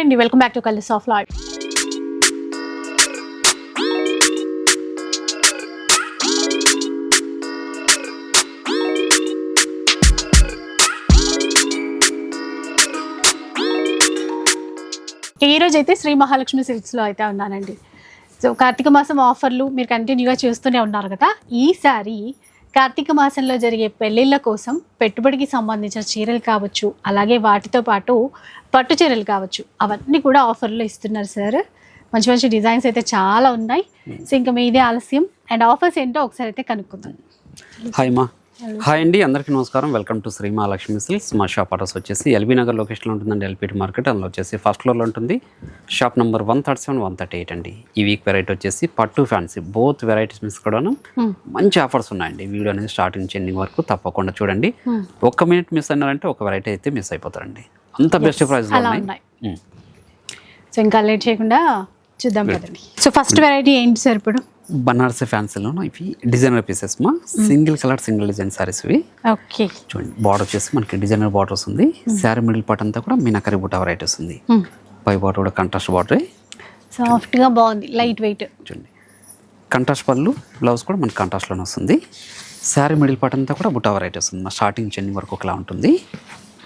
Hi అండి. Welcome back to colours of lord ఈరోజు రోజు అయితే శ్రీ మహాలక్ష్మి సిల్క్స్లో అయితే ఉన్నానండి. సో కార్తీక మాసం ఆఫర్లు మీరు కంటిన్యూగా చూస్తూనే ఉన్నారు కదా. ఈసారి కార్తీక మాసంలో జరిగే పెళ్ళిళ్ళ కోసం పెట్టుబడికి సంబంధించిన చీరలు కావచ్చు అలాగే వాటితో పాటు పట్టు చీరలు కావచ్చు. అవన్నీ కూడా ఆఫర్లో ఇస్తున్నారు సార్. మంచి మంచి డిజైన్స్ అయితే చాలా ఉన్నాయి. సో ఇంకా మీదే ఆలస్యం. అండ్ ఆఫర్స్ ఏంటో ఒకసారి అయితే కనుక్కుందాం. హాయ్ మా హాయ్ అండి అందరికీ నమస్కారం. Welcome to Shri Mahalakshmi silks మా షాప్ అడ్రస్ వచ్చేసి ఎల్బీ నగర్ లొకేషన్లో ఉంటుందండి ఎల్పిటి మార్కెట్. అందులో వచ్చేసి ఫస్ట్ ఫ్లోర్లో ఉంటుంది. Shop number one thirty seven one thirty eight అండి. ఈ వీక్ వెరైటీ వచ్చేసి పట్టు ఫ్యాన్సీ బోత్ వెరైటీస్ మిస్ కూడాను Hmm. మంచి ఆఫర్స్ ఉన్నాయండి. వీడియో అనేది స్టార్టింగ్ నుంచి ఎండింగ్ వరకు తప్పకుండా చూడండి. Hmm. ఒక్క మినిట్ మిస్ అన్నారంటే ఒక వెరైటీ అయితే మిస్ అయిపోతారండి. అంత బెస్ట్ ప్రైస్లో అలా ఉన్నాయి. Hmm. సో ఇంకా లేట్ చేయకుండా చూద్దాం కదండి సో ఫస్ట్ వెరైటీ ఏంటి సార్ ఇప్పుడు? బనారసి ఫ్యాన్సీలో ఇవి డిజైనర్ పీసెస్ మా. Single colour single design saris ఇవి. ఓకే చూడండి బార్డర్ వచ్చేసి మనకి డిజైనర్ బార్డర్ వస్తుంది శారీ మిడిల్ పార్ట్ అంతా కూడా మీనాకరి బుట్ట వెరైటీ వస్తుంది పై బార్డర్ కూడా కంట్రాస్ట్ బార్డర్ సాఫ్ట్గా బాగుంది లైట్ వెయిట్ చూడండి. కంట్రాస్ట్ పళ్ళు బ్లౌజ్ కూడా మనకి కంట్రాస్ట్లోనే వస్తుంది. శారీ మిడిల్ పార్ట్ అంతా కూడా బుట్ట వెరైటీ వస్తుంది మా స్టార్టింగ్ చెన్ని వరకు ఒకలా ఉంటుంది.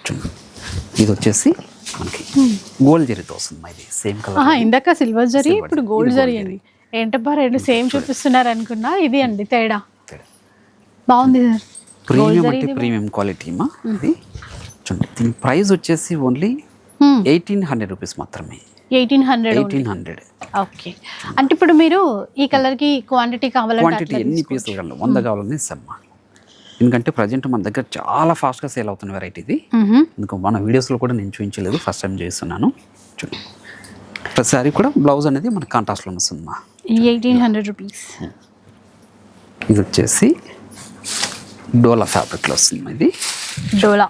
చూడండి. ఇది వచ్చేసి మనకి గోల్డ్ జరీతో వస్తుంది ఇది సేమ్ కలర్ ఇందాక సిల్వర్ జరీ ఇప్పుడు. గోల్డ్ జరీ అండి. ఏంటబ్బా రెండు సేమ్ చూపిస్తున్నారు అనుకున్నా ఇది అండి తేడా. బాగుంది సార్. ప్రీమియం అంటే ప్రీమియం క్వాలిటీ మా ఇది. చూడండి దీని ప్రైస్ వచ్చేసి ఓన్లీ ఎయిటీన్ హండ్రెడ్ రూపీస్ మాత్రమే. Eighteen hundred eighteen hundred. Okay. అంటే ఇప్పుడు మీరు ఈ కలర్కి క్వాంటిటీ కావాలంటే క్వాంటిటీ ఎన్ని పీసులు కావాలి వంద కావాలని ఇస్తామ్మా ఎందుకంటే ప్రజెంట్ మన దగ్గర చాలా ఫాస్ట్గా సేల్ అవుతున్న వెరైటీ ఇది. ఎందుకు మన వీడియోస్లో కూడా నేను చూపించలేదు ఫస్ట్ టైం చేస్తున్నాను. చూడండి. ప్రతిసారి కూడా బ్లౌజ్ అనేది మన కాంట్రాస్ట్లో వస్తుందమ్మా ఎయిటీన్ హండ్రెడ్ రూపీస్ ఇది వచ్చేసి డోలా ఫ్యాబ్రిక్లో వస్తుంది ఇది. డోలా.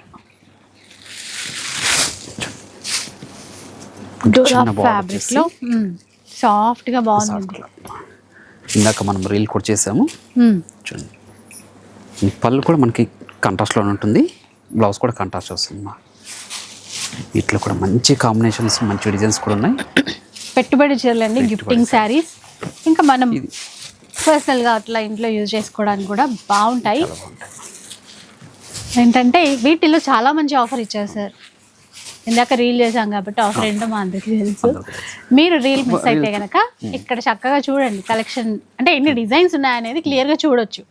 డోలా చిన్న border ఫ్యాబ్రిక్లో సాఫ్ట్గా బాగుందండి ఇందాక మనం రీల్ కూడా చేసాము. చూడండి. పళ్ళు కూడా మనకి కాంట్రాస్ట్లో ఉంటుంది. బ్లౌజ్ కూడా కాంట్రాస్ట్ వస్తుందమ్మా. వీటిలో కూడా మంచి కాంబినేషన్స్ మంచి డిజైన్స్ కూడా ఉన్నాయి. పెట్టుబడి చీరలండి గిఫ్టింగ్ శారీస్ ఇంకా మనం పర్సనల్గా అట్లా ఇంట్లో యూజ్ చేసుకోవడానికి కూడా బాగుంటాయి. ఏంటంటే వీటిలో చాలా మంచి ఆఫర్ ఇచ్చారు సార్. ఇందాక రీల్ చేశాం కాబట్టి ఆఫర్ ఏంటో మా అందరికీ తెలుసు. మీరు రీల్ మిస్ అయితే కనుక ఇక్కడ చక్కగా చూడండి కలెక్షన్ అంటే ఎన్ని డిజైన్స్ ఉన్నాయనేది క్లియర్గా చూడొచ్చు.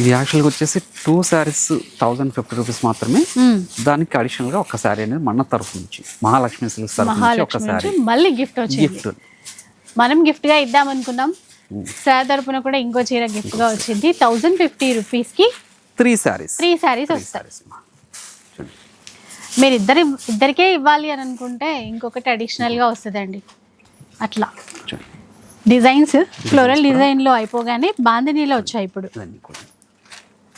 ఇది యాక్చువల్గా వచ్చేసి two saris thousand fifty rupees మాత్రమే. దానికి అడిషనల్గా ఒక శారీ అనేది మన తరఫు నుంచి మహాలక్ష్మి సిల్క్స్ తరఫు నుంచి ఒక మహాలక్ష్మి శారీ. నుంచి మళ్ళీ గిఫ్ట్ వచ్చింది. గిఫ్ట్ మనం gift గా ఇద్దాం అనుకున్నాం. సార్ తరపున కూడా ఇంకో చీర gift గా వచ్చింది. థౌజండ్ ఫిఫ్టీ కి త్రీ శారీస్. త్రీ శారీస్ వస్తాయి. మీరు ఇద్దరి ఇద్దరికే ఇవ్వాలి అని అనుకుంటే ఇంకొకటి additional గా వస్తుందండి. అట్లా. డిజైన్స్ ఫ్లోరల్ డిజైన్లో అయిపోగానే బాందినీలో వచ్చాయి ఇప్పుడు.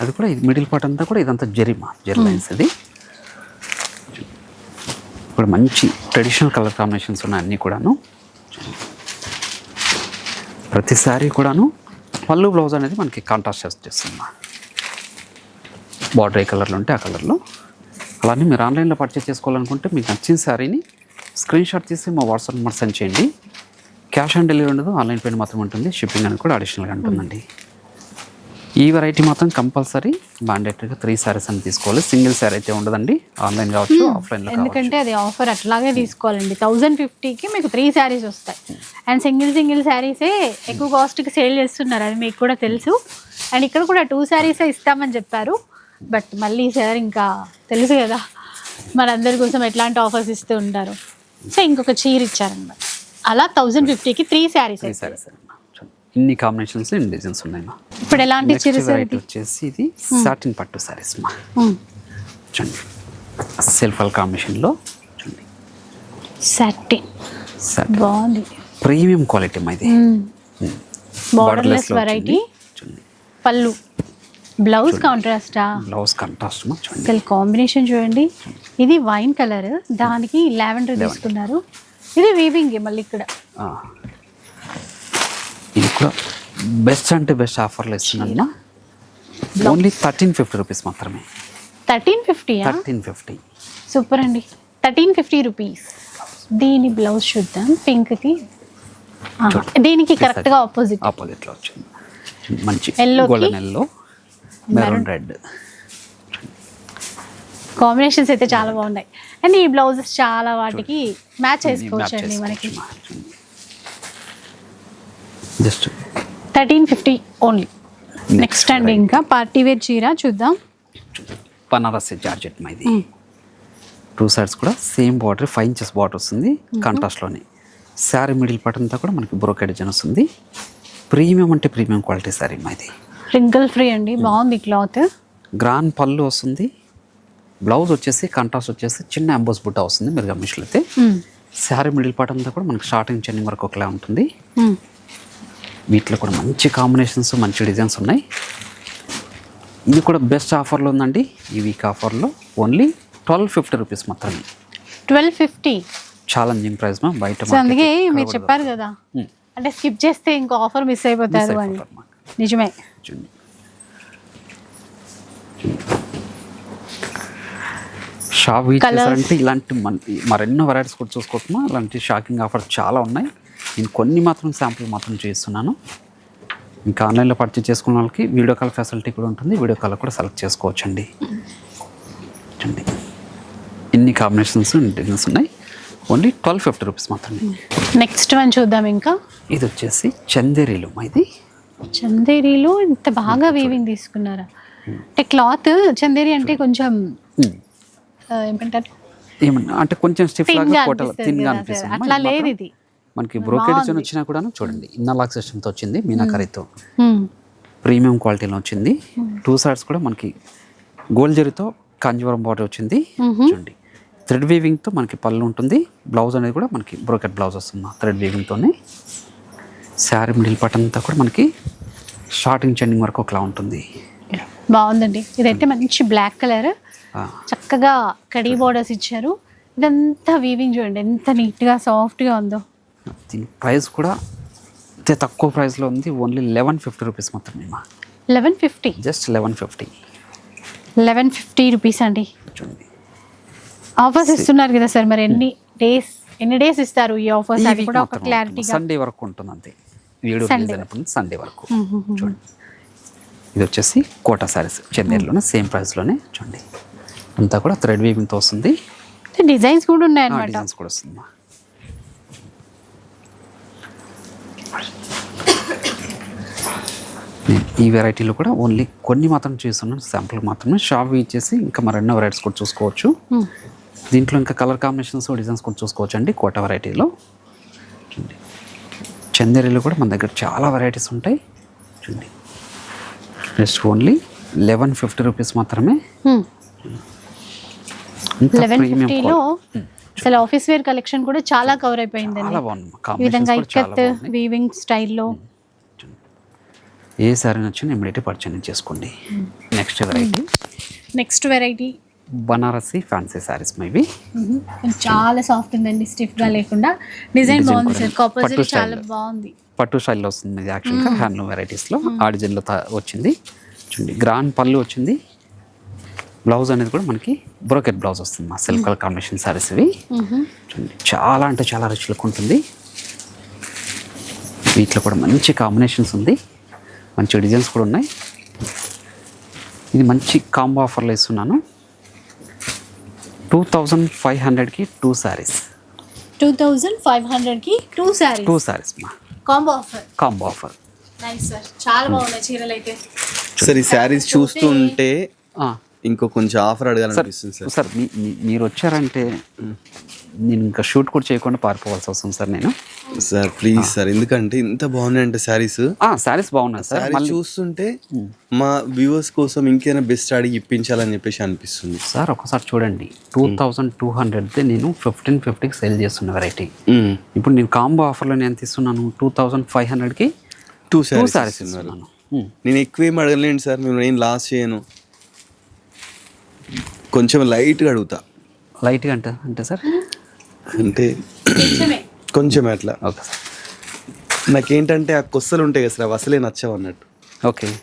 అది కూడా ఇది మిడిల్ పార్ట్ అంతా కూడా ఇదంతా జరిమా జరి లైన్స్ అది. ఇప్పుడు మంచి ట్రెడిషనల్ కలర్ కాంబినేషన్స్ ఉన్నాయి అన్నీ కూడాను. ప్రతి శారీ కూడాను పళ్ళు బ్లౌజ్ అనేది మనకి కాంట్రాస్ట్ వచ్చేస్తుంది బార్డర్ ఏ కలర్లో ఉంటే ఆ కలర్లో అలానే మీరు ఆన్లైన్లో పర్చేస్ చేసుకోవాలనుకుంటే మీకు నచ్చిన శారీని స్క్రీన్ షాట్ తీసి మా వాట్సాప్ నెంబర్ సెండ్ చేయండి. క్యాష్ ఆన్ డెలివరీ ఉండదు ఆన్లైన్ పేమెంట్ మాత్రం ఉంటుంది షిప్పింగ్ అనేది కూడా అడిషనల్గా ఉంటుందండి. ఈ వెరైటీ మాత్రం కంపల్సరీ మ్యాండేటరీగా త్రీ శారీస్ అని తీసుకోవాలి. సింగిల్ శారీ అయితే ఉండదండి. ఆన్లైన్ కావచ్చు కావచ్చు. ఎందుకంటే అది ఆఫర్ అట్లాగే తీసుకోవాలండి. థౌజండ్ ఫిఫ్టీకి మీకు త్రీ శారీస్ వస్తాయి. అండ్ సింగిల్ సింగిల్ శారీసే ఎక్కువ కాస్ట్కి సేల్ చేస్తున్నారు. అది మీకు కూడా తెలుసు. అండ్ ఇక్కడ కూడా టూ శారీసే ఇస్తామని చెప్పారు. బట్ మళ్ళీ సార్ ఇంకా తెలుసు కదా మనందరి కోసం ఎట్లాంటి ఆఫర్స్ ఇస్తూ ఉంటారు. సో ఇంకొక చీర ఇచ్చారనమాట అలా థౌజండ్ ఫిఫ్టీకి త్రీ శారీస్ శారీస్ ఇన్ని కాంబినేషన్స్ ఇన్ని డిజైన్స్ ఉన్నాయి మా. ఇప్పుడు ఎలాంటి వెరైటీ వచ్చేసి ఇది సాటిన్ పట్టు శారీస్ మా. చూడండి. సెల్ఫల్ కాంబినేషన్లో చూడండి. సాటిన్ బాగుంది. ప్రీమియం క్వాలిటీ మా ఇది. బార్డర్లెస్ వెరైటీ చూడండి. పళ్ళు. బ్లౌజ్ కాంట్రాస్టా బ్లౌజ్ కంట్రాస్ట్ అసలు కాంబినేషన్ చూడండి. ఇది వైన్ కలర్ దానికి లావెండర్ తీసుకున్నారు. ఇది వీవింగ్ మళ్ళీ ఇక్కడ. కూడా బెస్ట్ అంటే బెస్ట్ ఆఫర్లో ఇస్తున్నాను ఓన్లీ థర్టీన్ ఫిఫ్టీ రూపీస్ మాత్రమే. థర్టీన్ ఫిఫ్టీయా థర్టీన్ ఫిఫ్టీ సూపర్ అండి. థర్టీన్ ఫిఫ్టీ రూపీస్ దీని బ్లౌజ్ చూద్దాం. పింక్కి దీనికి కరెక్ట్గా ఆపోజిట్ ఆపోజిట్లో వచ్చింది. మంచి కి? Golden yellow maroon red combinations అయితే చాలా బాగున్నాయి. అండ్ ఈ బ్లౌజెస్ చాలా వాటికి మ్యాచ్ చేసుకోవచ్చు అండి మనకి. Just thirteen fifty only. Next అండి ఇంకా. పార్టీ వేర్ చీర చూద్దాం. బనారసి జార్జెట్ మైది. టూ సైడ్స్ కూడా same border five inches border వస్తుంది. కాంట్రాస్ట్లోనే శారీ మిడిల్ పార్ట్ అంతా కూడా మనకి బ్రోకెడ్ డిజైన్ వస్తుంది. ప్రీమియం అంటే ప్రీమియం క్వాలిటీ శారీ మైది. రింకిల్ ఫ్రీ అండి. బాగుంది క్లాత్ గ్రాన్ పళ్ళు వస్తుంది. బ్లౌజ్ వచ్చేసి కాంట్రాస్ట్ వచ్చేసి చిన్న అంబోస్ బుట్ట వస్తుంది. మీరు గమనించినట్లయితే. శారీ మిడిల్ పార్ట్ అంతా కూడా మనకి స్టార్టింగ్ చెన్నింగ్ వరకు ఒకలా ఉంటుంది. వీటిలో కూడా మంచి కాంబినేషన్స్ మంచి డిజైన్స్ ఉన్నాయి. ఇది కూడా బెస్ట్ ఆఫర్లో ఉందండి. ఈ వీక్ ఆఫర్లో ఓన్లీ ట్వెల్వ్ ఫిఫ్టీ రూపీస్ మాత్రమే. ట్వెల్వ్ ఫిఫ్టీ ఛాలెంజింగ్ ప్రైస్ మా బయట అందుకే మీరు చెప్పారు కదా. Hmm. అంటే స్కిప్ చేస్తే ఇంకో ఆఫర్ మిస్ అయిపోతారు అని. నిజమే. షాప్. చేశారంటే ఇలాంటి మరెన్నో వెరైటీస్ కూడా చూసుకోవటమా అలాంటి షాకింగ్ ఆఫర్స్ చాలా ఉన్నాయి. నేను కొన్ని మాత్రం శాంపుల్ మాత్రం చేస్తున్నాను. ఇంకా ఆన్లైన్లో పర్చేస్ చేసుకున్న వాళ్ళకి వీడియో కాల్ ఫెసిలిటీ కూడా ఉంటుంది. వీడియో కాల్ కూడా సెలెక్ట్ చేసుకోవచ్చండి. చూడండి. ఇన్ని కాంబినేషన్స్ డిజైన్స్ ఉన్నాయి? ఓన్లీ ట్వెల్వ్ ఫిఫ్టీ రూపీస్ మాత్రమే. నెక్స్ట్ వన్ చూద్దాం ఇంకా. ఇది వచ్చేసి చందేరీలు ఇది. చందేరీలో ఇంత బాగా వీవింగ్ తీసుకున్నారా? అంటే క్లాత్ చందేరి అంటే కొంచెం Hmm. ఏమంటారు? ఏమన్నా అంటే కొంచెం స్టిఫ్ లాగా కోటల అనిపిస్తుంది థిన్గా కదా అనిపిస్తుంది. అట్లా లేదు ఇది. మనకి బ్రోకెడ్ డిజైన్ వచ్చినా కూడాను చూడండి ఇన్నర్ లాక్ సిస్టమ్తో వచ్చింది మీనాకరితో. ప్రీమియం క్వాలిటీలో వచ్చింది. టూ సైడ్స్ కూడా మనకి గోల్డ్ జరీతో కాంజీవరం బార్డర్ వచ్చింది. చూడండి థ్రెడ్ వీవింగ్తో మనకి పళ్ళు ఉంటుంది. బ్లౌజ్ అనేది కూడా మనకి బ్రోకెట్ బ్లౌజ్ వస్తుంది థ్రెడ్ వీవింగ్తోనే. శారీ మిడిల్ పార్ట్ అంతా కూడా మనకి స్టార్టింగ్ చెండింగ్ వరకు ఒకలా ఉంటుంది. బాగుందండి. ఇదైతే మంచి బ్లాక్ కలర్. చక్కగా కడీ బోర్డర్స్ ఇచ్చారు. ఇదంతా వీవింగ్ చూడండి ఎంత నీట్గా సాఫ్ట్గా ఉందో. దీని ప్రైస్ కూడా అతి తక్కువ ప్రైస్లో ఉంది. ఓన్లీ లెవెన్ ఫిఫ్టీ రూపీస్ మాత్రమే మా. Eleven fifty? Just eleven fifty. Eleven fifty rupees అండి. చూడండి. ఆఫర్స్ ఇస్తున్నారు కదా సార్ మరి ఎన్ని డేస్ ఎన్ని డేస్ ఇస్తారు ఈ ఆఫర్స్ అది కూడా ఒక క్లారిటీగా సండే వరకు ఉంటుంది అంతే వీడియో రిలీజ్ అయినప్పుడు సండే వరకు. చూడండి. ఇది వచ్చేసి కోటా సారీస్ చందేరులోనే సేమ్ ప్రైస్లోనే చూడండి. అంతా కూడా థ్రెడ్ వీవింగ్తో వస్తుంది. డిజైన్స్ కూడా ఉన్నాయి డిజైన్స్ కూడా వస్తుంది నేను ఈ వెరైటీలో కూడా ఓన్లీ కొన్ని మాత్రం చేస్తున్నాను. శాంపుల్ మాత్రమే. షాప్ ఇచ్చేసి ఇంకా మరెన్నో వెరైటీస్ కూడా చూసుకోవచ్చు. దీంట్లో ఇంకా కలర్ కాంబినేషన్స్ డిజైన్స్ కూడా చూసుకోవచ్చు అండి కోట వెరైటీలో చూడండి. చందేరీలో కూడా మన దగ్గర చాలా వెరైటీస్ ఉంటాయి. చూడండి. Just only eleven fifty rupees మాత్రమే. లెవెన్ premium ఫిఫ్టీలో quality. అసలు ఆఫీస్ వేర్ కలెక్షన్ కూడా చాలా కవర్ ఈ విధంగా ఇక్కత్ వీవింగ్ స్టైల్లో ఏ సారీ నచ్చినా ఇమ్మీడియట్ పర్చేజ్ చేసుకోండి. Next variety next variety Banarasi fancy saris maybe. చాలా సాఫ్ట్ ఉందండి స్టిఫ్గా లేకుండా డిజైన్ బాగుంది సార్. పట్టు కాపర్ చాలా. బాగుంది. పట్టు స్టైల్లో వస్తుంది ఇది యాక్చువల్గా హ్యాండ్లూమ్ వెరైటీస్లో ఆ డిజైన్లో తా- వచ్చింది. చూడండి గ్రాండ్ పళ్ళు వచ్చింది. బ్లౌజ్ అనేది కూడా మనకి బ్రోకెట్ బ్లౌజ్ వస్తుంది మా సిల్క్ కలర్ కాంబినేషన్ సారీస్ ఇవి. చూడండి చాలా అంటే చాలా రిచ్ లుక్ ఉంటుంది. వీటిలో కూడా మంచి కాంబినేషన్స్ ఉంది. మంచి డిజైన్స్ కూడా ఉన్నాయి. ఇది మంచి కాంబో ఆఫర్లో ఇస్తున్నాను. టూ థౌజండ్ ఫైవ్ హండ్రెడ్కి two saris. Two thousand five హండ్రెడ్కి టూ శారీ టూ శారీస్ మా. Combo offer. Combo offer. Nice sir. చాలా బాగున్నాయి చీరలు అయితే సార్ ఈ శారీస్ చూస్తుంటే ఆ, ఇంకో కొంచెం ఆఫర్ అడగాలనిపిస్తుంది సార్. సార్ మీరు వచ్చారంటే నేను ఇంకా షూట్ కూడా చేయకుండా పారిపోవాల్సి వస్తుంది సార్ నేను. సార్ ప్లీజ్ సార్ ఎందుకంటే ఇంత బాగున్నాయంటే శారీస్. ఆ, శారీస్ బాగున్నాయి సార్. మళ్ళీ చూస్తుంటే మా వ్యూవర్స్ కోసం ఇంకేమైనా బెస్ట్ అడిగి ఇప్పించాలని చెప్పేసి అనిపిస్తుంది. సార్ ఒకసారి చూడండి. టూ థౌజండ్ టూ హండ్రెడ్ది నేను ఫిఫ్టీన్ ఫిఫ్టీకి సేల్ చేస్తున్న వెరైటీ. ఇప్పుడు నేను కాంబో ఆఫర్లో నేను ఎంత ఇస్తున్నాను? టూ థౌజండ్ ఫైవ్ హండ్రెడ్కి టూ టూ శారీస్ శారీస్ ఇస్తున్నాను. నేను ఎక్కువ ఏం అడగలేండి సార్ మేము నేను లాస్ట్ చేయను. కొంచెం లైట్గా అడుగుతా. లైట్గా అంటే అంటే సార్? అంటే కొంచెం అట్లా. ఓకే. సార్ నాకేంటంటే ఆ కొස්සలు ఉంటాయి కదా సార్ అవి అసలే నచ్చవు అన్నట్టు. ఓకే.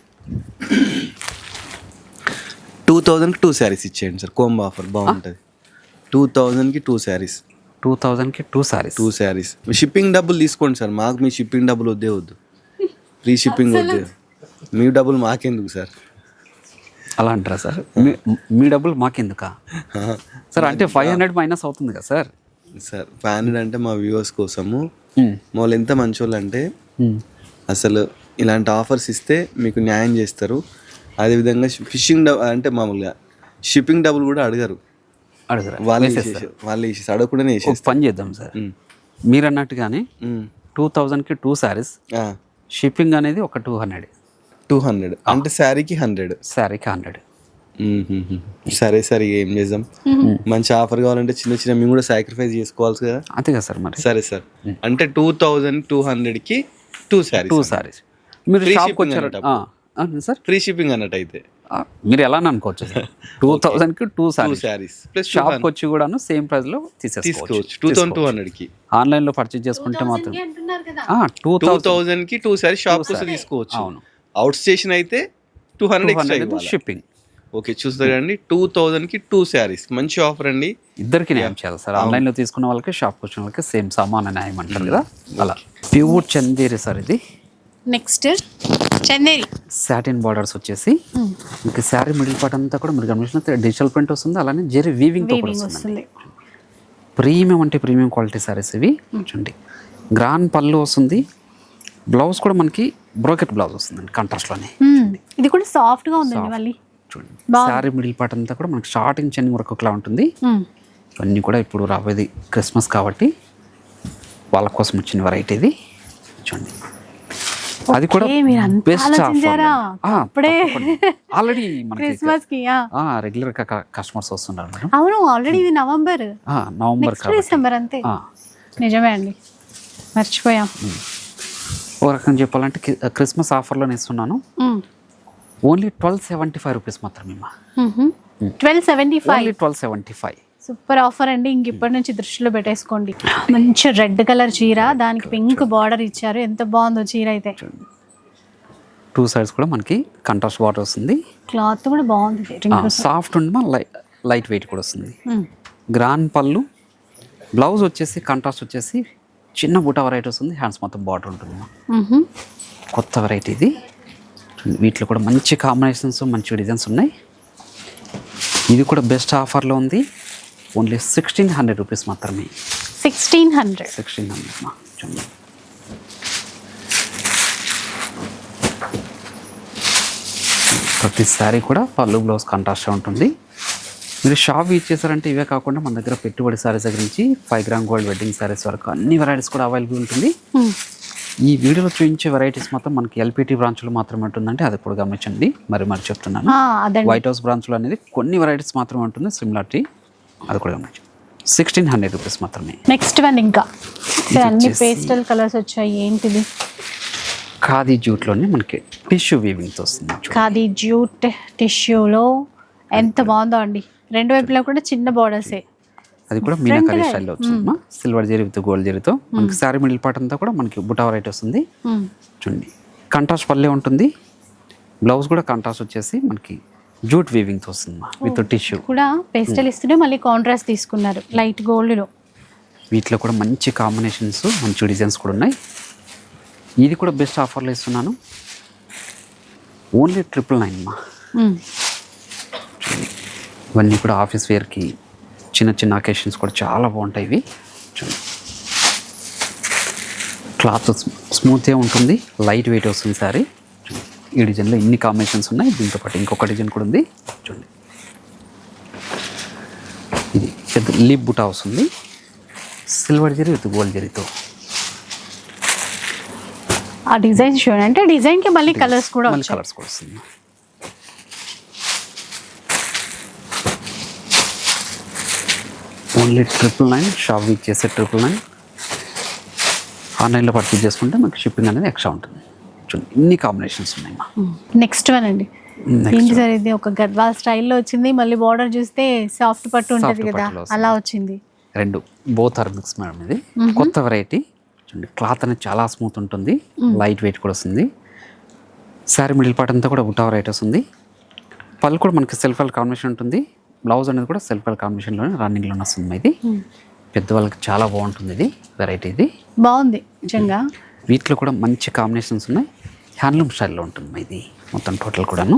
టూ థౌజండ్కి టూ శారీస్ ఇచ్చేయండి సార్ కోంబో ఆఫర్ బాగుంటుంది. టూ థౌజండ్కి టూ శారీస్. టూ థౌజండ్కి two saris two saris. Shipping డబ్బులు తీసుకోండి సార్ మాకు మీ షిప్పింగ్ డబ్బులు వద్దే వద్దు. ఫ్రీ షిప్పింగ్ వద్దు. మీ డబ్బులు మాకెందుకు సార్? అలా అంటారా సార్? మీ- మీ డబ్బులు మాకెందుకా? సార్ అంటే ఫైవ్ హండ్రెడ్ మైనస్ అవుతుంది కదా సార్? సార్ ఫైవ్ హండ్రెడ్ అంటే మా వ్యూవర్స్ కోసము. వాళ్ళు ఎంత మంచోళ్ళు అంటే. అసలు ఇలాంటి ఆఫర్స్ ఇస్తే మీకు న్యాయం చేస్తారు. అదేవిధంగా ఫిషింగ్ డబ్ అంటే మామూలుగా షిప్పింగ్ డబ్బులు కూడా అడగరు. అడుగురా? వాళ్ళే. వేసేసి- వాళ్ళే వేసేసి అడగకుండానే వేసేస్తారు. పని చేద్దాం సార్. మీరు అన్నట్టుగానే. టూ థౌజండ్కి టూ సారీస్ ఆ, షిప్పింగ్ అనేది ఒక టూ హండ్రెడ్. Two hundred. అంటే శారీకి హండ్రెడ్. శారీకి హండ్రెడ్. సరే సరే ఇక ఏం చేద్దాం? మంచి ఆఫర్ కావాలంటే చిన్న చిన్న మేము కూడా సాక్రిఫైస్ చేసుకోవాలి కదా? అంతే కదా సార్ మరి. సరే సార్. అంటే టూ థౌజండ్ టూ హండ్రెడ్కి టూ శారీస్ టూ సారీస్ మీరు షాప్కి వచ్చారు అన్నట్టు. ఆ, అవును సార్? ఫ్రీ షిప్పింగ్ అన్నట్టు అయితే. మీరు ఎలా అనుకోవచ్చు సార్? టూ థౌజండ్కి two two saris saris plus షాప్కి వచ్చి కూడాను సేమ్ ప్రైస్లో తీసేసుకోవచ్చు. తీసుకోవచ్చు. టూ థౌసండ్ టూ హండ్రెడ్కి ఆన్లైన్లో పర్చేజ్ చేసుకుంటే మాత్రం అంటున్నారు కదా. టూ థౌసండ్ థౌజండ్కి టూ శారీస్ షాప్ కోసం తీసుకోవచ్చు. అవును. అవుట్ స్టేషన్ అయితే టూ హండ్రెడ్ షిప్పింగ్ ఓకే చూస్తారు అండి టూ థౌజండ్కి టూ శారీస్ మంచి ఆఫర్ అండి. ఇద్దరికి న్యాయం చేయాలి సార్. ఆన్లైన్లో తీసుకున్న వాళ్ళకి షాప్కి వచ్చిన వాళ్ళకి సేమ్ సమాన న్యాయం అంటారు కదా. అలా. ప్యూర్ చందేరి సార్ ఇది. నెక్స్ట్ చందేరి సాటిన్ బార్డర్స్ వచ్చేసి. మీకు శారీ మిడిల్ పార్ట్ అంతా కూడా మీరు గమనించిన డిజిటల్ ప్రింట్ వస్తుంది అలానే జెరీ వీవింగ్తో వస్తుంది. ప్రీమియం అంటే ప్రీమియం క్వాలిటీ సారీస్ ఇవి. చూడండి. గ్రాన్ పళ్ళు వస్తుంది. బ్లౌజ్ కూడా మనకి బ్రోకెట్ బ్లౌజ్ వస్తుందండి కాంట్రాస్ట్లోనే మ్మ్. ఇది కూడా సాఫ్ట్గా ఉందండి మళ్ళీ. చూడండి. శారీ మిడిల్ పార్ట్ అంతా కూడా మనకి స్టార్టింగ్ చెన్ని వరకు ఒకలా ఉంటుంది. ఇవన్నీ కూడా ఇప్పుడు రాబోయేది క్రిస్మస్ కాబట్టి వాళ్ళ కోసం వచ్చిన వెరైటీ ఇది. చూడండి. అది కూడా బెస్ట్? అప్పుడే. ఆల్రెడీ క్రిస్మస్కి ఆ. రెగ్యులర్గా కస్టమర్స్ వస్తున్నారు అవును ఆల్రెడీ ఇది నవంబర్. ఆ, నవంబర్ డిసెంబర్ అంతే. నిజమే అండి. మర్చిపోయాం. ఓ రకంగా చెప్పాలంటే క్రిస్మస్ ఆఫర్లోనే ఇస్తున్నాను. Only twelve seventy five rupees మాత్రమే మ్మ్. Twelve seventy five. Twelve seventy five. Super offer అండి. ఇంక ఇప్పటి నుంచి దృష్టిలో పెట్టేసుకోండి. మంచి రెడ్ కలర్ చీర దానికి పింక్ బార్డర్ ఇచ్చారు. ఎంత బాగుందో చీర అయితే. టూ సైడ్స్ కూడా మనకి కంట్రాస్ట్ బార్డర్ వస్తుంది. క్లాత్ కూడా బాగుంది. సాఫ్ట్ ఉండి మన లైట్ లైట్ వెయిట్ కూడా వస్తుంది. గ్రాన్ పళ్ళు. బ్లౌజ్ వచ్చేసి కాంట్రాస్ట్ వచ్చేసి చిన్న బూట వెరైటీ వస్తుంది. హ్యాండ్స్ మొత్తం బార్డర్ ఉంటుంది కొత్త వెరైటీ ఇది. వీటిలో కూడా మంచి కాంబినేషన్స్ మంచి డిజైన్స్ ఉన్నాయి. ఇది కూడా బెస్ట్ ఆఫర్లో ఉంది. ఓన్లీ సిక్స్టీన్ హండ్రెడ్ రూపీస్ మాత్రమే. సిక్స్టీన్ హండ్రెడ్ సిక్స్టీన్ హండ్రెడ్ మా. చూడండి. ప్రతి శారీ కూడా పళ్ళు బ్లౌజ్ కాంట్రాస్ట్ ఉంటుంది. మీరు షాప్ ఇచ్చేసారంటే ఇవే కాకుండా మన దగ్గర పెట్టుబడి శారీస్ దగ్గర నుంచి five gram gold wedding saris వరకు అన్ని వెరైటీస్ కూడా అవైలబుల్ ఉంటుంది. ఈ వీడియోలో చూపించే వెరైటీస్ మాత్రం మనకి ఎల్పిటి బ్రాంచ్లో మాత్రమే ఉంటుందంటే అది కూడా గమనించండి. మరి మరి చెప్తున్నాను. వైట్ హౌస్ బ్రాంచ్లో అనేది కొన్ని వెరైటీస్ మాత్రమే ఉంటుంది. సిమిలారిటీ అది కూడా గమనించండి. సిక్స్టీన్ హండ్రెడ్ రూపీస్ మాత్రమే. నెక్స్ట్ వన్ ఇంకా. అన్ని పేస్టల్ కలర్స్ వచ్చాయి. ఏంటిది? ఖాదీ జూట్లోనే మనకి టిష్యూ వీవింగ్తో వస్తుంది. ఖాదీ జ్యూట్ టిష్యూలో ఎంత బాగుందో అండి. రెండు వైపులా కూడా చిన్న బార్డర్సే అది కూడా మీనాకరీ స్టైల్లో వచ్చిందమ్మా. సిల్వర్ జరీ విత్ గోల్డ్ జరీతో మనకి శారీ మిడిల్ పార్ట్ అంతా కూడా మనకి బుటా వెరైటీ వస్తుంది. చూడండి. కంట్రాస్ట్ పల్లె ఉంటుంది. బ్లౌజ్ కూడా కంట్రాస్ట్ వచ్చేసి మనకి జూట్ వీవింగ్తో వస్తుందమ్మా విత్ టిష్యూ కూడా పేస్టల్ ఇస్తూనే మళ్ళీ కాంట్రాస్ట్ తీసుకున్నారు లైట్ గోల్డ్లో వీటిలో కూడా మంచి కాంబినేషన్స్ మంచి డిజైన్స్ కూడా ఉన్నాయి. ఇది కూడా బెస్ట్ ఆఫర్లో ఇస్తున్నాను. ఓన్లీ ట్రిపుల్ నైన్ మా. ఇవన్నీ కూడా ఆఫీస్ వేర్కి చిన్న చిన్న అకేషన్స్ కూడా చాలా బాగుంటాయి ఇవి. చూడండి. క్లాత్ స్మూత్గా ఉంటుంది లైట్ వెయిట్ వస్తుంది సారీ. ఈ డిజైన్లో ఇన్ని కాంబినేషన్స్ ఉన్నాయి. దీంతో పాటు ఇంకొక డిజైన్ కూడా ఉంది. చూడండి. ఇది పెద్ద లిప్ బుటా వస్తుంది. సిల్వర్ జరీ విత్ గోల్డ్ జరీతో. ఆ డిజైన్ చూడండి. అంటే డిజైన్కి మళ్ళీ కలర్స్ కూడా కలర్స్ కూడా వస్తుంది. Only triple nine shop week చేసే ట్రిపుల్ నైన్ ఆన్లైన్లో పర్చేజ్ చేసుకుంటే మనకి షిప్పింగ్ అనేది ఎక్స్ట్రా ఉంటుంది. చూడండి ఇన్ని కాంబినేషన్స్ ఉన్నాయి మా. నెక్స్ట్ వన్ అండి. Next ఏంటి సార్ ఇది? ఒక గద్వాల్ స్టైల్లో వచ్చింది మళ్ళీ బార్డర్ చూస్తే సాఫ్ట్ పట్టు ఉంటుంది కదా. అలా వచ్చింది. రెండు బోత్ ఆర్ మిక్స్ మేడం ఇది. కొత్త వెరైటీ చూడండి క్లాత్ అనేది చాలా స్మూత్ ఉంటుంది. లైట్ వెయిట్ కూడా వస్తుంది. శారీ మిడిల్ పార్ట్ అంతా కూడా బుట్టా వెరైటీ వస్తుంది. పళ్ళు కూడా మనకి సెల్ఫ్ హెల్ప్ కాంబినేషన్ ఉంటుంది. బ్లౌజ్ అనేది కూడా సెల్ఫ్ కలర్ కాంబినేషన్లోనే రన్నింగ్లో వస్తుంది ఇది. పెద్దవాళ్ళకి చాలా బాగుంటుంది ఇది వెరైటీ ఇది. బాగుంది నిజంగా. వీటిలో కూడా మంచి కాంబినేషన్స్ ఉన్నాయి. హ్యాండ్లూమ్ స్టైల్లో ఉంటుంది ఇది మొత్తం టోటల్ కూడాను.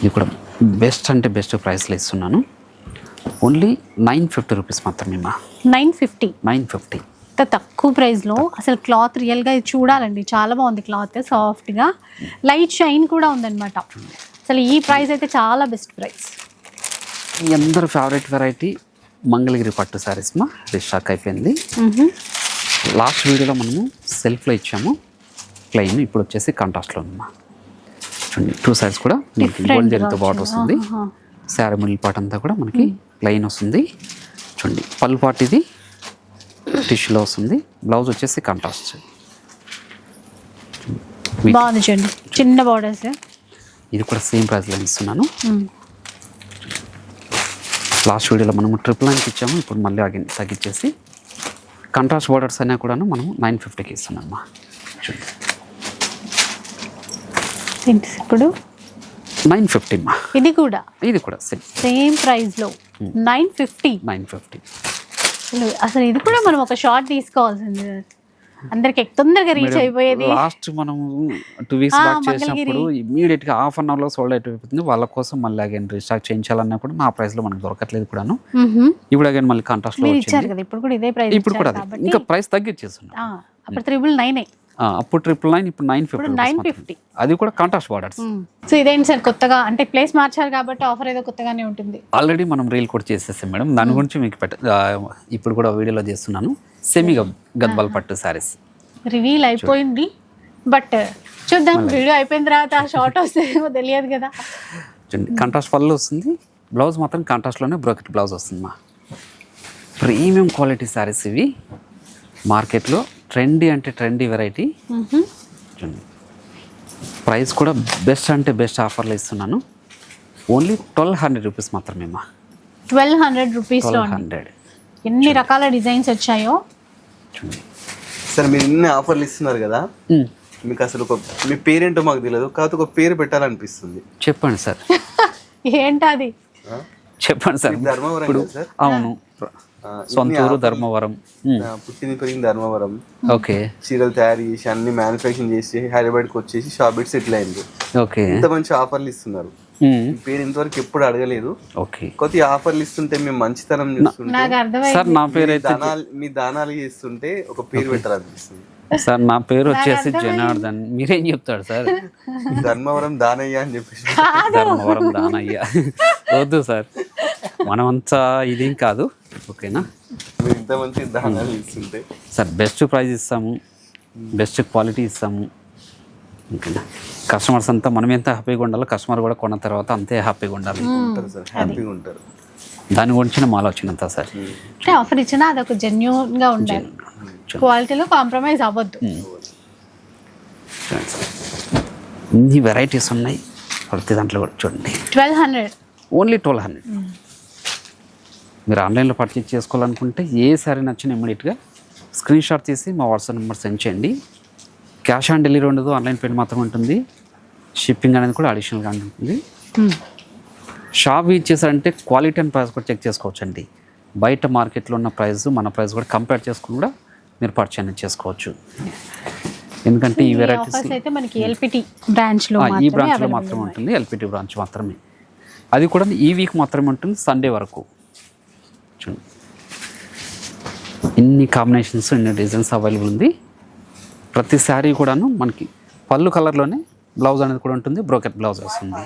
ఇది కూడా బెస్ట్ అంటే బెస్ట్ ప్రైస్లో ఇస్తున్నాను. ఓన్లీ నైన్ ఫిఫ్టీ రూపీస్ మాత్రమే మా. నైన్ ఫిఫ్టీ నైన్ ఫిఫ్టీ ఇంత తక్కువ ప్రైస్లో అసలు క్లాత్ రియల్గా ఇది చూడాలండి. చాలా బాగుంది క్లాత్ సాఫ్ట్గా లైట్ షైన్ కూడా ఉందన్నమాట. అసలు ఈ ప్రైస్ అయితే చాలా బెస్ట్ ప్రైస్ మీ అందరు ఫేవరెట్ వెరైటీ మంగళగిరి పట్టు శారీస్ మా స్టాక్ అయిపోయింది. లాస్ట్ వీడియోలో మనము సెల్ఫ్లో ఇచ్చాము. ప్లెయిన్ ఇప్పుడు వచ్చేసి కాంట్రాస్ట్లో ఉందమ్మా చూడండి టూ సైడ్స్ కూడా మనకి గోల్డ్ జరీతో వస్తుంది. శారీ మిడిల్ పార్ట్ అంతా కూడా మనకి ప్లెయిన్ వస్తుంది. చూడండి పళ్ళు పార్ట్ ఇది టిష్యూలో వస్తుంది. బ్లౌజ్ వచ్చేసి కాంట్రాస్ట్ బాగుంది చూడండి. చిన్న బార్డర్స్ ఇది కూడా సేమ్ ప్రైస్లో ఇస్తున్నాను. లాస్ట్ వీడియోలో మనము ట్రిపుల్ నైన్కి ఇచ్చాము ఇప్పుడు మళ్ళీ అగిన్ తగ్గించేసి కంట్రాస్ట్ బార్డర్స్ అయినా కూడాను మనము నైన్ ఫిఫ్టీకి ఇస్తున్నామమ్మా. ఇప్పుడు? నైన్ ఫిఫ్టీ అమ్మా. ఇది కూడా? ఇది కూడా సేమ్ సేమ్ ప్రైస్లో నైన్ ఫిఫ్టీ నైన్ ఫిఫ్టీ అసలు ఇది కూడా మనం ఒక షార్ట్ తీసుకోవాల్సింది. అందరికి తొందరగా రీచ్ అయిపోయేది. లాస్ట్ మనము టూ వీక్స్ బ్యాక్. చేసినప్పుడు ఇమీడియట్గా హాఫ్ అన్ అవర్లో సోల్డ్ అవుట్ అయిపోతుంది. వాళ్ళ కోసం మళ్ళీ అగైన్ రీస్టాక్ చేయించాలన్నా కూడా నా ప్రైస్లో మనకు దొరకట్లేదు కూడాను. ఇప్పుడు అగైన్ మళ్ళీ కాంట్రాస్ట్లో ఇచ్చారు కదా ఇప్పుడు కూడా ఇదే ప్రైస్ ఇప్పుడు కూడా ఇంకా ప్రైస్ తగ్గించేస్తున్నాం అప్పుడు త్రిబుల్ నైన్ అప్పుడు ట్రిపుల్ నైన్ ఇప్పుడు నైన్ ఫిఫ్టీ నైన్ ఫిఫ్టీ అది కూడా కాంట్రాస్ట్ బార్డర్స్ సో ఇదేంటి సార్ కొత్తగా? అంటే ప్లేస్ మార్చారు కాబట్టి ఆఫర్ ఏదో కొత్తగానే ఉంటుంది. ఆల్రెడీ మనం రీల్ కూడా చేసేసాం మేడం. దాని గురించి మీకు పెట్ట ఇప్పుడు కూడా వీడియోలో చేస్తున్నాను. సెమీ గద్వాల్ పట్టు శారీస్ రివీల్ అయిపోయింది. బట్ చూద్దాం వీడియో అయిపోయిన తర్వాత షార్ట్ వస్తుందేమో తెలియదు కదా. చూడండి కాంట్రాస్ట్ పళ్ళు వస్తుంది. బ్లౌజ్ మాత్రం కాంట్రాస్ట్లోనే బ్రోకెట్ బ్లౌజ్ వస్తుంది మా ప్రీమియం క్వాలిటీ శారీస్ ఇవి. మార్కెట్లో ట్రెండీ అంటే ట్రెండీ వెరైటీ. చూడండి ప్రైస్ కూడా బెస్ట్ అంటే బెస్ట్ ఆఫర్లో ఇస్తున్నాను. ఓన్లీ ట్వెల్వ్ హండ్రెడ్ రూపీస్ మాత్రమే మా ట్వెల్వ్ హండ్రెడ్ అండి. హండ్రెడ్ ఎన్ని రకాల డిజైన్స్ వచ్చాయో? సార్ మీరు ఇన్ని ఆఫర్లు ఇస్తున్నారు కదా మీకు అసలు ఒక మీ పేరేంటో మాకు తెలియదు కాకపోతే ఒక పేరు పెట్టాలనిపిస్తుంది. చెప్పండి సార్. ఏంటది? చెప్పండి సార్. ధర్మవరం ఇప్పుడు కదా సార్? అవును. సొంతూరు ధర్మవరం. పుట్టింది పెరిగింది ధర్మవరం. ఓకే. చీరలు తయారు చేసి అన్ని మ్యానుఫ్యాక్చరింగ్ చేసి హైదరాబాద్కి వచ్చేసి షాప్ పెట్టి సెటిల్ అయింది. ఓకే. ఇంత మంచి ఆఫర్లు ఇస్తున్నారు. పేరు ఇంతవరకు ఎప్పుడు అడగలేదు. ఓకే కొద్ది ఆఫర్లు ఇస్తుంటే మేము మంచితనం చూస్తుంటే నాకు అర్థమైంది. సార్ నా పేరు అయితే దానాలు మీ దానాలు చేస్తుంటే ఒక పేరు పెట్టాలనిపిస్తుంది. సార్ నా పేరు వచ్చేసి జనార్దన్. మీరేం చెప్తాడు సార్ ధర్మవరం దానయ్య అని చెప్పేసి. ధర్మవరం దానయ్య. వద్దు సార్ మనమంతా ఇదేం కాదు. ఓకేనా? మీరు ఇంత మంచి దానాలు ఇస్తుంటే. సార్ బెస్ట్ ప్రైస్ ఇస్తాము. బెస్ట్ క్వాలిటీ ఇస్తాము. ఓకేనా? కస్టమర్స్ అంతా మనం ఎంత హ్యాపీగా ఉండాలో కస్టమర్ కూడా కొన్న తర్వాత అంతే హ్యాపీగా ఉండాలి. ఉంటారు సార్. హ్యాపీగా ఉంటారు. దాని గురించి మా ఆలోచన అంతా సార్ అంటే ఆఫర్ ఇచ్చినా అదొక జెన్యున్గా ఉండాలి. క్వాలిటీలో కాంప్రమైజ్ అవ్వద్దు. ఇన్ని వెరైటీస్ ఉన్నాయి. ప్రతి దాంట్లో కూడా చూడండి. Twelve hundred only twelve hundred మీరు ఆన్లైన్లో పర్చేజ్ చేసుకోవాలనుకుంటే ఏ సారీ నచ్చిన ఇమ్మీడియట్గా స్క్రీన్ షాట్ తీసి మా వాట్సాప్ నెంబర్ సెండ్ చేయండి. క్యాష్ ఆన్ డెలివరీ ఉండదు ఆన్లైన్ పేమెంట్ మాత్రం ఉంటుంది. షిప్పింగ్ అనేది కూడా అడిషనల్గా ఉంటుంది. షాప్ యూజ్ చేశారంటే క్వాలిటీ అండ్ ప్రైస్ కూడా చెక్ చేసుకోవచ్చండి. బయట మార్కెట్లో ఉన్న ప్రైస్ మన ప్రైస్ కూడా కంపేర్ చేసుకుని కూడా మీరు పర్చేజ్ చేసుకోవచ్చు. ఎందుకంటే ఈ వెరైటీస్ అయితే మనకి ఎల్పిటి బ్రాంచ్లో ఆ, ఈ బ్రాంచ్లో మాత్రమే. ఉంటుంది. ఎల్పిటి బ్రాంచ్ మాత్రమే. అది కూడా ఈ వీక్ మాత్రమే ఉంటుంది సండే వరకు. ఇన్ని కాంబినేషన్స్ ఇన్ని డిజైన్స్ అవైలబుల్ ఉంది. ప్రతి శారీ కూడాను మనకి పళ్ళు కలర్లోనే బ్లౌజ్ అనేది కూడా ఉంటుంది బ్రోకెట్ బ్లౌజ్ వస్తుంది.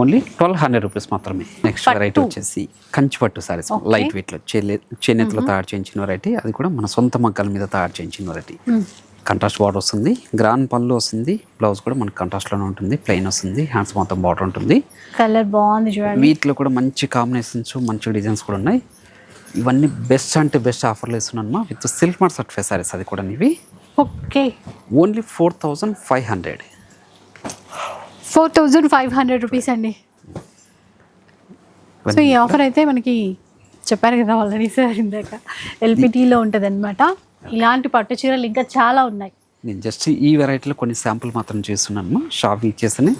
ఓన్లీ ట్వెల్వ్ హండ్రెడ్ రూపీస్ మాత్రమే. నెక్స్ట్ వెరైటీ వచ్చేసి కంచి పట్టు సారీస్ లైట్ వెయిట్లో చేనేతలో తయారు చేయించిన వెరైటీ అది కూడా మన సొంత మగ్గల మీద తయారు చేయించిన వెరైటీ. కంట్రాస్ట్ బార్డర్ వస్తుంది గ్రాన్ పళ్ళు వస్తుంది బ్లౌజ్ కూడా మనకి కంట్రాస్ట్లోనే ఉంటుంది ప్లెయిన్ వస్తుంది హ్యాండ్స్ మొత్తం బార్డర్ ఉంటుంది. కలర్ బాగుంది చూడండి. వీటిలో కూడా మంచి కాంబినేషన్స్ మంచి డిజైన్స్ కూడా ఉన్నాయి. ఇవన్నీ బెస్ట్ అంటే బెస్ట్ ఆఫర్లు ఇస్తున్నాను with silk mart certify saris అది కూడా ఇవి okay. Only four thousand five hundred four thousand five hundred rupees అండి. సో ఈ ఆఫర్ అయితే మనకి చెప్పారు కదా ఆల్రెడీ సార్ ఇందాక. ఎల్పిటీలో ఉంటుంది అనమాట ఇలాంటి పట్టు చీరలు ఇంకా చాలా ఉన్నాయి. నేను జస్ట్ ఈ వెరైటీలో కొన్ని శాంపుల్ మాత్రం చేస్తున్నాను షాప్ ఇచ్చేసి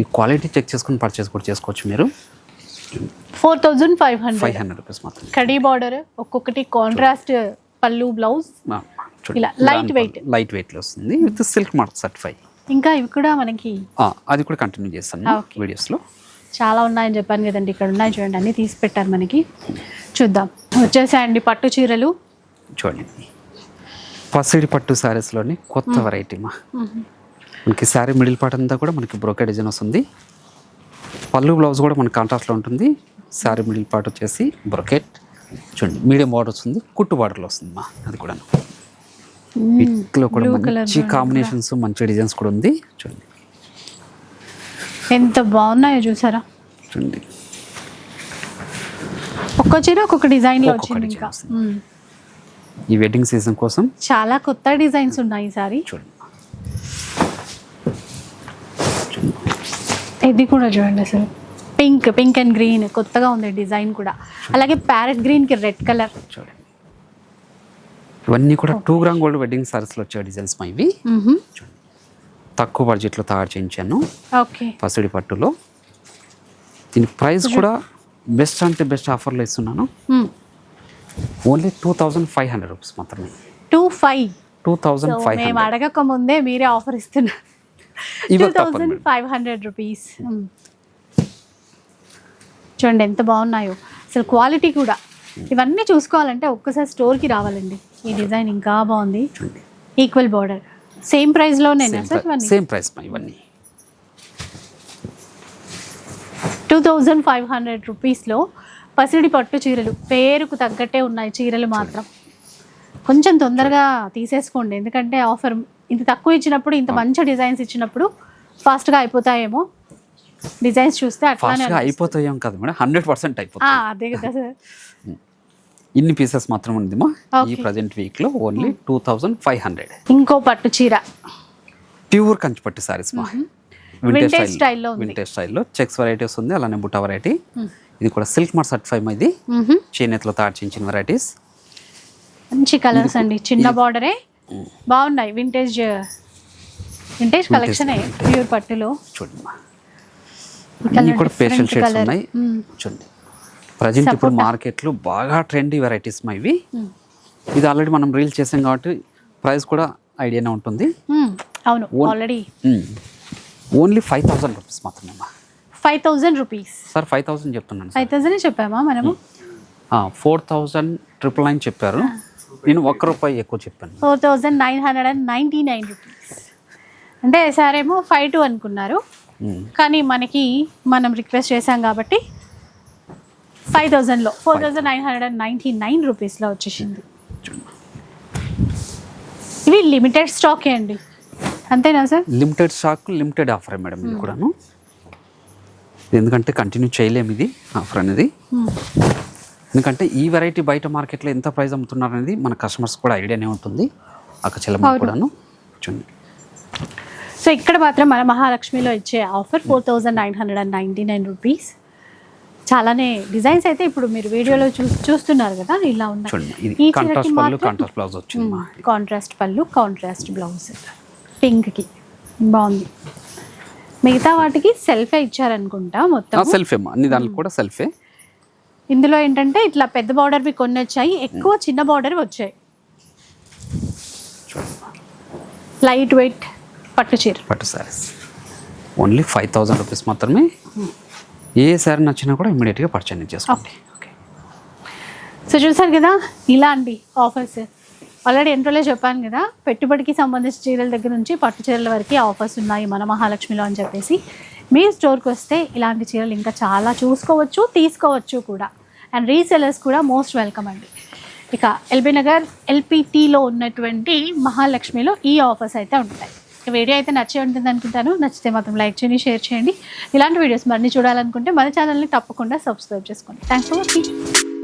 ఈ క్వాలిటీ చెక్ చేసుకుని పర్చేస్ కూడా చేసుకోవచ్చు మీరు. Four thousand five hundred. Five hundred rupees మాత్రం కడీ బార్డర్ ఒక్కొక్కటి కాంట్రాస్ట్ పళ్ళు బ్లౌజ్ ఇలా light weight. లైట్ వెయిట్లో వస్తుంది. విత్ సిల్క్ మార్క్ సర్టిఫై ఇంకా ఇవి కూడా మనకి అది కూడా కంటిన్యూ చేస్తాను. వీడియోస్లో చాలా ఉన్నాయని చెప్పాను కదండి ఇక్కడ ఉన్నాయి చూడండి అన్ని తీసి పెట్టారు మనకి. చూద్దాం. వచ్చేసాయండి పట్టు చీరలు. చూడండి. పసిడి పట్టు శారీస్లోని కొత్త వెరైటీ మా. మనకి శారీ మిడిల్ పార్ట్ అంతా కూడా మనకి బ్రోకెట్ డిజైన్ వస్తుంది. పళ్ళు బ్లౌజ్ కూడా మనకి కాంట్రాస్ట్లో ఉంటుంది. శారీ మిడిల్ పార్ట్ వచ్చేసి బ్రోకెట్. చూడండి మీడియం బార్డర్ వస్తుంది కుట్టు బార్డర్లో వస్తుంది మా అది కూడా వీటిలో కూడా మంచి కాంబినేషన్స్ మంచి డిజైన్స్ కూడా ఉంది. చూడండి. ఎంత బాగున్నాయో చూసారా? చూడండి. ఒక్క చీర ఒక్కొక్క డిజైన్లో ఒక్కొక్క వచ్చింది ఇంకా. ఈ వెడ్డింగ్ సీజన్ కోసం చాలా కొత్త డిజైన్స్ ఉన్నాయి ఈసారి చూడండి. ఇది కూడా చూడండి అసలు. పింక్ పింక్ అండ్ గ్రీన్ కొత్తగా ఉంది డిజైన్ కూడా. అలాగే ప్యారెట్ గ్రీన్కి రెడ్ కలర్. చూడండి. ఇవన్నీ కూడా టూ గ్రామ్ గోల్డ్ వెడ్డింగ్ సారీస్లో వచ్చే డిజైన్స్ మా ఇవి. తక్కువ బడ్జెట్లో తయారు చేయించాను. ఓకే పసిడి పట్టులో. దీని ప్రైస్ కూడా బెస్ట్ అంటే బెస్ట్ ఆఫర్లో ఇస్తున్నాను. Only two thousand five hundred rupees మాత్రమే. Two five two thousand five అడగక ముందే మీరే ఆఫర్ ఇస్తున్నారు. Two thousand. Five hundred rupees చూడండి ఎంత బాగున్నాయో. అసలు క్వాలిటీ కూడా. ఇవన్నీ చూసుకోవాలంటే ఒక్కసారి స్టోర్కి రావాలండి. ఈ డిజైన్ ఇంకా బాగుంది. ఈక్వల్ బార్డర్ సేమ్ సార్ ఇవన్నీ? సేమ్ ప్రైస్ ఇవన్నీ. టూ థౌజండ్ ఫైవ్ హండ్రెడ్ రూపీస్లో పసిడి పట్టు చీరలు. పేరుకు తగ్గట్టే ఉన్నాయి చీరలు మాత్రం. కొంచెం తొందరగా తీసేసుకోండి. ఎందుకంటే ఆఫర్ ఇంత తక్కువ ఇచ్చినప్పుడు ఇంత మంచి డిజైన్స్ ఇచ్చినప్పుడు ఫాస్ట్గా అయిపోతాయేమో? డిజైన్స్ చూస్తే అట్లానే ఫాస్ట్గా అనిపిస్తుంది. అయిపోతాయేం కదా మేడం? హండ్రెడ్ పర్సెంట్ అయిపోతుంది. అదే కదా సార్. ఇన్ని పీసెస్ మాత్రం ఉంది మా ఈ. ప్రజెంట్ వీక్లో only two thousand five hundred. ఇంకో పట్టు చీర. ప్యూర్ కంచిపట్టు సారీస్ మా. Vintage style style. లో ఉంది. వింటేజ్ స్టైల్లో చెక్స్ వెరైటీ వస్తుంది అలానే బుట్ట వెరైటీ ఇది కూడా సిల్క్ మార్క్ సర్టిఫై మా ఇది. చేనేతలో తయారు చేయించిన వెరైటీస్ మంచి కలర్స్ అండి. చిన్న బార్డరే బాగున్నాయి. వింటేజ్ వింటేజ్ కలెక్షన్ ప్యూర్ పట్టులో. చూడండి మా. ఈ అన్నీ colour కూడా షేడ్స్. ఉన్నాయి. చూడండి. ప్రజెంట్ ఇప్పుడు. మార్కెట్లో బాగా ట్రెండీ వెరైటీస్ మా ఇవి. ఇది ఆల్రెడీ మనం రీల్ చేసాం కాబట్టి ప్రైస్ కూడా ఐడియానే ఉంటుంది. అవును. Already only five thousand rupees మాత్రమే five thousand rupees sir five thousand చెప్తున్నాను ఫైవ్ థౌజండ్ చెప్పామా మనము? ఫోర్ థౌసండ్ ట్రిపుల్ నైన్ చెప్పారు. నేను ఒక్క రూపాయి ఎక్కువ చెప్పాను. Four thousand nine hundred and ninety nine rupees. అంటే సారేమో ఫైవ్ టూ అనుకున్నారు. కానీ మనకి మనం రిక్వెస్ట్ చేశాం కాబట్టి ఫైవ్ థౌజండ్లో four thousand nine hundred and ninety nine రూపీస్లో వచ్చేసింది. ఇవి లిమిటెడ్ స్టాకే అండి. అంతేనా sir? Limited stock limited offer madam ఇది కూడాను. ఎందుకంటే కంటిన్యూ చేయలేము ఇది ఆఫర్ అనేది. ఎందుకంటే ఈ వెరైటీ బయట మార్కెట్లో ఎంత ప్రైస్ అమ్ముతున్నారు అనేది మన కస్టమర్స్ కూడా ఐడియానే ఉంటుంది. అక్క చెల్లెమ్మ. కూడాను. చూడండి. సో ఇక్కడ మాత్రం మన మహాలక్ష్మిలో ఇచ్చే offer four thousand nine hundred and ninety nine rupees చాలానే డిజైన్స్ అయితే ఇప్పుడు మీరు వీడియోలో చూ చూస్తున్నారు కదా ఇలా ఉన్నాయి. కాంట్రాస్ట్ పళ్ళు కాంట్రాస్ట్ బ్లౌజ్ పింక్కి బాగుంది. మిగతా వాటికి సెల్ఫే ఇచ్చారనుకుంటా మొత్తం సెల్ఫే అన్ని దానికి కూడా సెల్ఫే ఇందులో ఏంటంటే ఇట్లా పెద్ద బార్డర్వి కొన్ని వచ్చాయి ఎక్కువ చిన్న బార్డర్ వచ్చాయి. లైట్ వెయిట్ పట్టు చీర. పట్టు saris only five thousand rupees మాత్రమే. ఏ సారీ నచ్చినా కూడా ఇమీడియట్గా పర్చేజ్ చేసుకోండి. ఓకే ఓకే సో చూసారు కదా ఇలా అండి ఆఫర్స్ ఆల్రెడీ ఎంట్రోలో చెప్పాను కదా పెట్టుబడికి సంబంధించిన చీరల దగ్గర నుంచి పట్టు చీరల వరకు ఆఫర్స్ ఉన్నాయి మన మహాలక్ష్మిలో అని చెప్పేసి. మీ స్టోర్కి వస్తే ఇలాంటి చీరలు ఇంకా చాలా చూసుకోవచ్చు తీసుకోవచ్చు కూడా. అండ్ రీసెలర్స్ కూడా మోస్ట్ వెల్కమ్ అండి. ఇక ఎల్బీ నగర్ ఎల్పిటీలో ఉన్నటువంటి మహాలక్ష్మిలో ఈ ఆఫర్స్ అయితే ఉంటాయి. వీడియో అయితే నచ్చే ఉంటుంది అనుకుంటాను. నచ్చితే మాత్రం లైక్ చేయండి షేర్ చేయండి. ఇలాంటి వీడియోస్ మరిన్ని చూడాలనుకుంటే మన ఛానల్ని తప్పకుండా సబ్స్క్రైబ్ చేసుకోండి. Thanks for watching